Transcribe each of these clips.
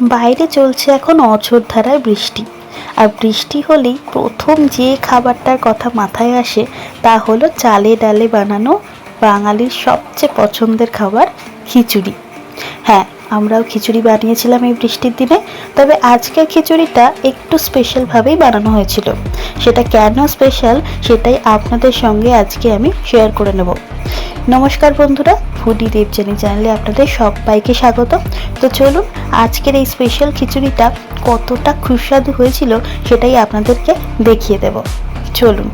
বাইরে চলছে এখন অঝোরধারায় বৃষ্টি। আর বৃষ্টি হলেই প্রথম যে খাবারটার কথা মাথায় আসে তা হলো চালে ডালে বানানো বাঙালির সবচেয়ে পছন্দের খাবার খিচুড়ি। হ্যাঁ আমরাও খিচুড়ি বানিয়েছিলাম এই বৃষ্টির দিনে, তবে আজকের খিচুড়িটা একটু স্পেশালভাবেই বানানো হয়েছিল। সেটা কেন স্পেশাল সেটাই আপনাদের সঙ্গে আজকে আমি শেয়ার করে নেব। নমস্কার বন্ধুরা ফুডি দেবজানি চ্যানেলে আপনাদের সবাইকে স্বাগত। তো চলুন, আজকের এই স্পেশাল খিচুড়িটা কতটা সুস্বাদু হয়েছিল সেটাই আপনাদেরকে দেখিয়ে দেব। চলুন।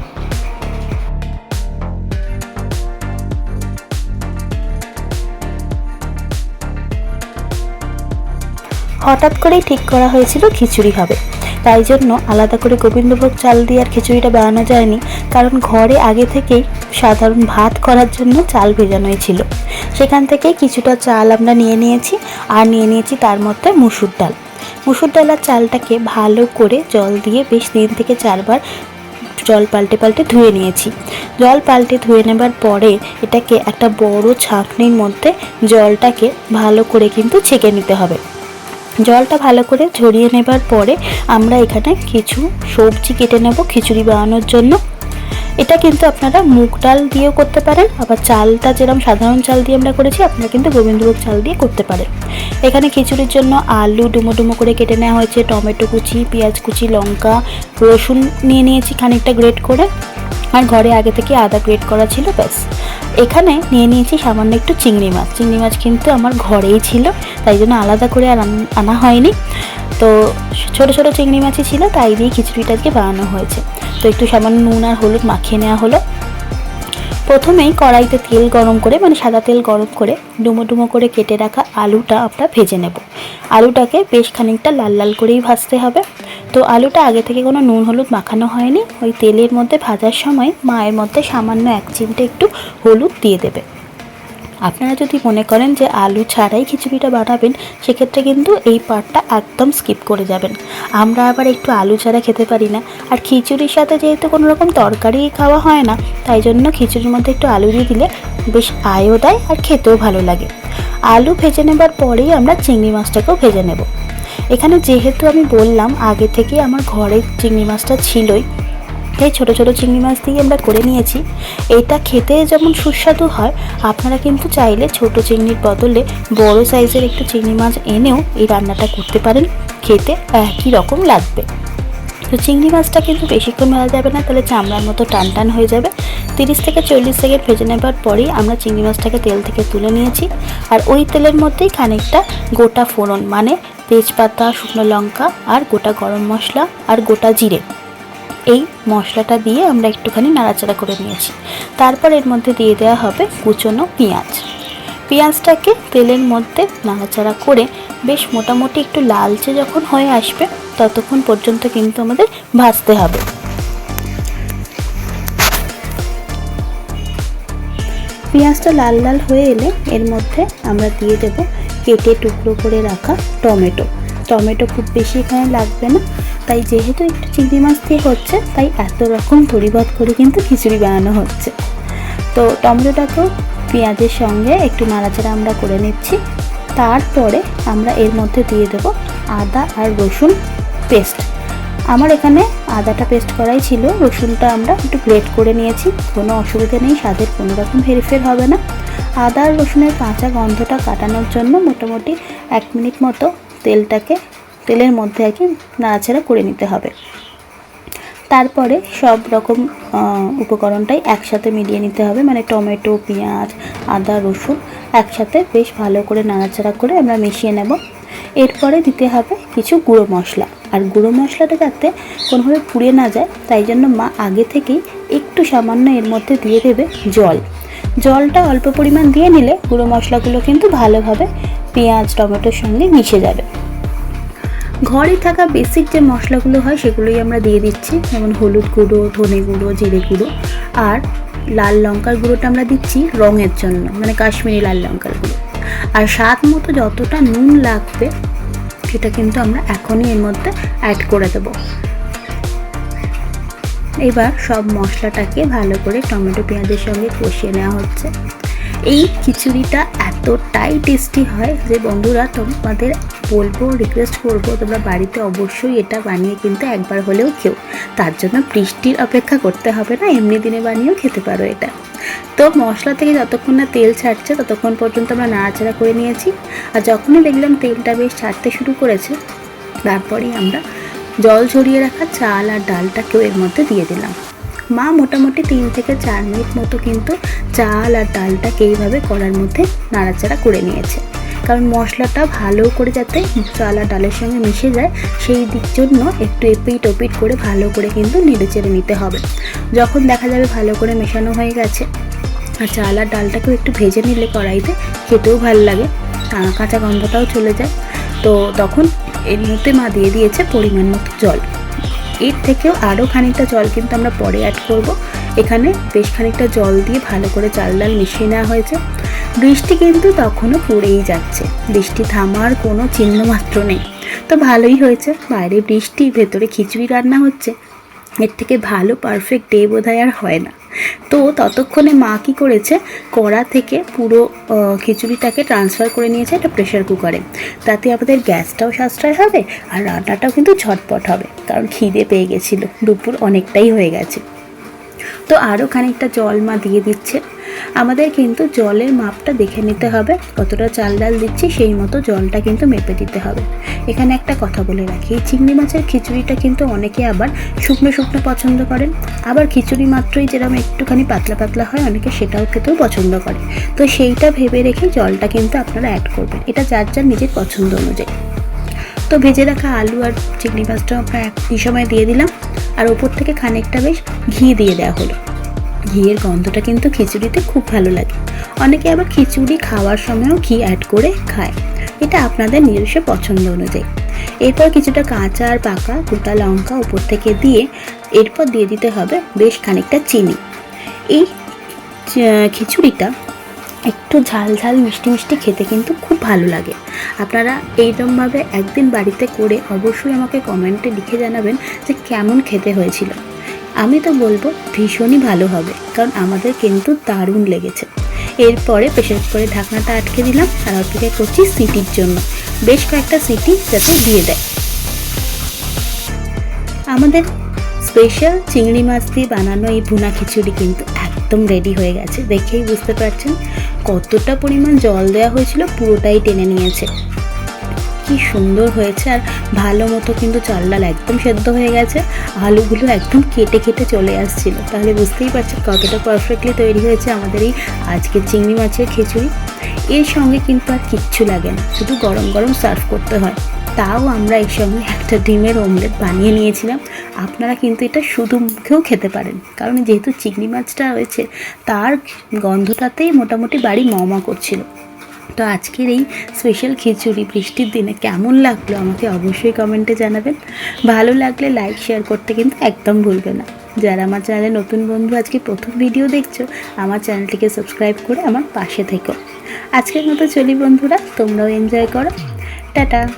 হঠাৎ করেই ঠিক করা হয়েছিল খিচুড়ি হবে। তাই জন্য আলাদা করে গোবিন্দভোগ চাল দিয়ে আর খিচুড়িটা বানানো যায়নি, কারণ ঘরে আগে থেকেই সাধারণ ভাত করার জন্য চাল ভেজানোই ছিল। সেখান থেকে কিছুটা চাল আমরা নিয়ে নিয়েছি, আর নিয়ে নিয়েছি তার মধ্যে মুসুর ডাল। মুসুর ডাল আর চালটাকে ভালো করে জল দিয়ে বেশ তিন থেকে চারবার জল পাল্টে পাল্টে ধুয়ে নিয়েছি। জল পাল্টে ধুয়ে নেবার পরে এটাকে একটা বড় ছাঁকনির মধ্যে জলটাকে ভালো করে কিন্তু ছেঁকে নিতে হবে। জলটা ভালো করে ঝরিয়ে নেবার পরে আমরা এখানে কিছু সবজি কেটে নেব খিচুড়ি বানানোর জন্য। এটা কিন্তু আপনারা মুগ ডাল দিয়েও করতে পারেন, আবার চালটা যেরকম সাধারণ চাল দিয়ে আমরা করেছি, আপনারা কিন্তু গোবিন্দভোগ চাল দিয়ে করতে পারেন। এখানে খিচুড়ির জন্য আলু ডুমো ডুমো করে কেটে নেওয়া হয়েছে, টমেটো কুচি, পেঁয়াজ কুচি, লঙ্কা, রসুন নিয়ে নিয়েছি খানিকটা গ্রেট করে। আর ঘরে আগে থেকে আদা গ্রেট করা ছিল, ব্যাস। এখানে নিয়ে নিয়েছি সামান্য একটু চিংড়ি মাছ। চিংড়ি মাছ কিন্তু আমার ঘরেই ছিল, তাই জন্য আলাদা করে আর আনা হয়নি। তো ছোট ছোট চিংড়ি মাছই ছিল, তাই দিয়ে খিচুড়িটা আজকে বানানো হয়েছে। তো একটু সামান্য নুন আর হলুদ মাখিয়ে নেওয়া হলো। প্রথমেই কড়াইতে তেল গরম করে মানে সাদা তেল গরম করে, ডুমো ডুমো করে কেটে রাখা আলুটা আমরা ভেজে নেব। আলুটাকে বেশ খানিকটা লাল লাল করেই ভাজতে হবে। তো আলুটা আগে থেকে কোনো নুন, হলুদ মাখানো হয়নি। ওই তেলের মধ্যে ভাজার সময় মায়ের মধ্যে সামান্য এক চিমটে একটু হলুদ দিয়ে দেবে। আপনারা যদি মনে করেন যে আলু ছাড়াই খিচুড়িটা বানাবেন, সেক্ষেত্রে কিন্তু এই পার্টটা একদম স্কিপ করে যাবেন। আমরা আবার একটু আলু ছাড়া খেতে পারি না। আর খিচুড়ির সাথে যেহেতু কোনো রকম তরকারি খাওয়া হয় না, তাই জন্য খিচুড়ির মধ্যে একটু আলু দিয়ে দিলে বেশ আয়ও দেয় আর খেতেও ভালো লাগে। আলু ভেজে নেবার পরেই আমরা চিংড়ি মাছটাকেও ভেজে নেব। এখানে যেহেতু আমি বললাম, আগে থেকে আমার ঘরে চিংড়ি মাছটা ছিলই। এই ছোটো ছোটো চিংড়ি মাছ দিয়ে আমরা করে নিয়েছি। এটা খেতে যেমন সুস্বাদু হয়, আপনারা কিন্তু চাইলে ছোট চিংড়ির বদলে বড় সাইজের একটু চিংড়ি মাছ এনেও এই রান্নাটা করতে পারেন। খেতে একই রকম লাগবে। তো চিংড়ি মাছটা কিন্তু বেশিক্ষণ ভাজা যাবে না, তাহলে চামড়ার মতো টান টান হয়ে যাবে। তিরিশ থেকে চল্লিশ সেকেন্ড ভেজে নেবার পরেই আমরা চিংড়ি মাছটাকে তেল থেকে তুলে নিয়েছি। আর ওই তেলের মধ্যেই খানিকটা গোটা ফোড়ন মানে তেজপাতা, শুকনো লঙ্কা আর গোটা গরম মশলা আর গোটা জিরে। এই মশলাটা দিয়ে আমরা একটুখানি নাড়াচাড়া করে নিয়েছি। তারপর এর মধ্যে দিয়ে দেওয়া হবে কুচনো পেঁয়াজ। পেঁয়াজটাকে তেলের মধ্যে নাড়াচাড়া করে বেশ মোটামুটি একটু লালচে যখন হয়ে আসবে, ততক্ষণ পর্যন্ত কিন্তু আমাদের ভাজতে হবে। পেঁয়াজটা লাল লাল হয়ে এলে এর মধ্যে আমরা দিয়ে দেব কেটে টুকরো করে রাখা টমেটো। টমেটো খুব বেশি এখানে লাগবে না। তাই যেহেতু একটু চিংড়ি মাছ দিয়ে হচ্ছে, তাই এত রকম পরিবাদ করে কিন্তু খিচুড়ি বানানো হচ্ছে। তো টমেটোটাকেও পেঁয়াজের সঙ্গে একটু নাড়াচাড়া আমরা করে নিচ্ছি। তারপরে আমরা এর মধ্যে দিয়ে দেব আদা আর রসুন পেস্ট। আমার এখানে আদাটা পেস্ট করাই ছিল, রসুনটা আমরা একটু গ্রেট করে নিয়েছি। কোনো অসুবিধা নেই, স্বাদের কোনো রকম হেরফের হবে না। আদা আর রসুনের কাঁচা গন্ধটা কাটানোর জন্য মোটামুটি এক মিনিট মতো তেলটাকে, তেলের মধ্যে আর কি নাড়াচাড়া করে নিতে হবে। তারপরে সব রকম উপকরণটাই একসাথে মিলিয়ে নিতে হবে। মানে টমেটো, পেঁয়াজ, আদা, রসুন একসাথে বেশ ভালো করে নাড়াচাড়া করে আমরা মিশিয়ে নেব। এরপরে দিতে হবে কিছু গুঁড়ো মশলা। আর গুঁড়ো মশলাটা যাতে কোনোভাবে পুড়ে না যায়, তাই জন্য মা আগে থেকেই একটু সামান্য এর মধ্যে দিয়ে দেবে জল। জলটা অল্প পরিমাণ দিয়ে নিলে গুঁড়ো মশলাগুলো কিন্তু ভালোভাবে পেঁয়াজ, টমেটোর সঙ্গে মিশে যাবে। ঘরে থাকা বেসিক যে মশলাগুলো হয়, সেগুলোই আমরা দিয়ে দিচ্ছি। যেমন হলুদ গুঁড়ো, ধনে গুঁড়ো, জিরে গুঁড়ো আর লাল লঙ্কার গুঁড়োটা আমরা দিচ্ছি রঙের জন্য মানে কাশ্মীরি লাল লঙ্কার গুঁড়ো। আর স্বাদ মতো যতটা নুন লাগবে সেটা কিন্তু আমরা এখনই এর মধ্যে অ্যাড করে দেব। এবার সব মশলাটাকে ভালো করে টমেটো পেঁয়াজের সঙ্গে কষিয়ে নেওয়া হচ্ছে। এই খিচুড়িটা এতটাই টেস্টি হয় যে বন্ধুরা তোমাদের বলব রিকোয়েস্ট করব, তোমরা বাড়িতে অবশ্যই এটা বানিয়ে কিন্তু একবার হলেও খেও। তার জন্য বৃষ্টির অপেক্ষা করতে হবে না, এমনি দিনে বানিয়েও খেতে পারো এটা। তো মশলা থেকে যতক্ষণ না তেল ছাড়ছে, ততক্ষণ পর্যন্ত আমরা নাড়াচাড়া করে নিয়েছি। আর যখনই দেখলাম তেলটা বেশ ছাড়তে শুরু করেছে তারপরেই আমরা জল ঝরিয়ে রাখা চাল আর ডালটাকেও এর মধ্যে দিয়ে দিলাম। মা মোটামুটি তিন থেকে চার মিনিট মতো কিন্তু চাল আর ডালটাকে এইভাবে কড়ার মধ্যে নাড়াচাড়া করে নিয়েছে। কারণ মশলাটা ভালো করে যাতে চাল আর ডালের সঙ্গে মিশে যায়, সেই দিক জন্য একটু এপিট ওপিট করে ভালো করে কিন্তু নেড়ে চেড়ে নিতে হবে। যখন দেখা যাবে ভালো করে মেশানো হয়ে গেছে আর চাল আর ডালটাকেও একটু ভেজে নিলে কড়াইতে, খেতেও ভালো লাগে কাঁচা গন্ধটাও চলে যায়। তো তখন এর মধ্যে মা দিয়ে দিয়েছে পরিমাণ মতো জল। এর থেকেও আরও খানিকটা জল কিন্তু আমরা পরে অ্যাড করব। এখানে বেশ খানিকটা জল দিয়ে ভালো করে চাল ডাল মিশিয়ে নেওয়া হয়েছে। বৃষ্টি কিন্তু তখনও পড়েই যাচ্ছে। বৃষ্টি থামার কোনো চিহ্ন মাত্র নেই। তো ভালোই হয়েছে। বাইরে বৃষ্টি, ভেতরে খিচুড়ি রান্না হচ্ছে। এর থেকে ভালো পারফেক্ট ডে বোধহয় আর হয় না। তো ততক্ষণে মা কী করেছে? কড়া থেকে পুরো খিচুড়িটাকে ট্রান্সফার করে নিয়েছে একটা প্রেশার কুকারে তাতে আমাদের গ্যাসটাও সাশ্রয় হবে আর রান্নাটাও কিন্তু ঝটপট হবে। কারণ খিদে পেয়ে গেছিল। দুপুর অনেকটাই হয়ে গেছে। তো আরও খানিকটা জল মা দিয়ে দিচ্ছে। আমাদের কিন্তু জলের মাপটা দেখে নিতে হবে, কতটা চাল ডাল দিচ্ছি সেই মতো জলটা কিন্তু মেপে দিতে হবে। এখানে একটা কথা বলে রাখি, এই চিংড়ি মাছের খিচুড়িটা কিন্তু অনেকে আবার শুকনো শুকনো পছন্দ করেন। আবার খিচুড়ি মাত্রই যেরকম একটুখানি পাতলা পাতলা হয়, অনেকে সেটাও খেতেও পছন্দ করে। তো সেইটা ভেবে রেখে জলটা কিন্তু আপনারা অ্যাড করবেন। এটা যার যার নিজের পছন্দ অনুযায়ী। তো ভেজে রাখা আলু আর চিংড়ি মাছটাও আমরা একই সময় দিয়ে দিলাম। আর ওপর থেকে খানিকটা বেশ ঘি দিয়ে দেওয়া হলো। ঘিয়ের গন্ধটা কিন্তু খিচুড়িতে খুব ভালো লাগে। অনেকে আবার খিচুড়ি খাওয়ার সময়ও ঘি অ্যাড করে খায়। এটা আপনাদের নিজস্ব পছন্দ অনুযায়ী। এরপর কিছুটা কাঁচা আর পাকা গোটা লঙ্কা উপর থেকে দিয়ে এরপর দিয়ে দিতে হবে বেশ খানিকটা চিনি। এই খিচুড়িটা একটু ঝাল ঝাল মিষ্টি মিষ্টি খেতে কিন্তু খুব ভালো লাগে। আপনারা এইরকমভাবে একদিন বাড়িতে করে অবশ্যই আমাকে কমেন্টে লিখে জানাবেন যে কেমন খেতে হয়েছিল। আমি তো বলব ভীষণই ভালো হবে, কারণ আমাদের কিন্তু দারুণ লেগেছে। এরপরে প্রেশার করে ঢাকনাটা আটকে দিলাম আর অপেক্ষা করছি সিটির জন্য। বেশ কয়েকটা সিটি যাতে দিয়ে দেয়। আমাদের স্পেশাল চিংড়ি মাছ দিয়ে বানানো এই ভুনা খিচুড়ি কিন্তু একদম রেডি হয়ে গেছে, দেখেই বুঝতে পারছেন। কতটা পরিমাণ জল দেওয়া হয়েছিল পুরোটাই টেনে নিয়েছে। কি সুন্দর হয়েছে আর ভালো মতো কিন্তু চাল ডাল একদম সেদ্ধ হয়ে গেছে। আলুগুলো একদম কেটে কেটে চলে আসছিল। তাহলে বুঝতেই পারছেন কতটা পারফেক্টলি তৈরি হয়েছে আমাদের এই আজকের চিংড়ি মাছের খিচুড়ি। এর সঙ্গে কিন্তু আর কিচ্ছু লাগে না, শুধু গরম গরম সার্ভ করতে হয়। তাও আমরা এর সঙ্গে একটা ডিমের অমলেট বানিয়ে নিয়েছিলাম। আপনারা কিন্তু এটা শুধু মুখেও খেতে পারেন। কারণ যেহেতু চিংড়ি মাছটা রয়েছে, তার গন্ধটাতেই মোটামুটি বাড়ি মমা করছিল। তো আজকের এই স্পেশাল খিচুড়ি বৃষ্টির দিনে কেমন লাগল আমাকে অবশ্যই কমেন্টে জানাবেন। ভালো লাগলে লাইক শেয়ার করতে কিন্তু একদম ভুলবে না। যারা আমার চ্যানেলে নতুন বন্ধু আজকে প্রথম ভিডিও দেখছ, আমার চ্যানেলটিকে সাবস্ক্রাইব করে আমার পাশে থেকো। আজকের মতো চলি বন্ধুরা, তোমরাও এনজয় করো। টাটা!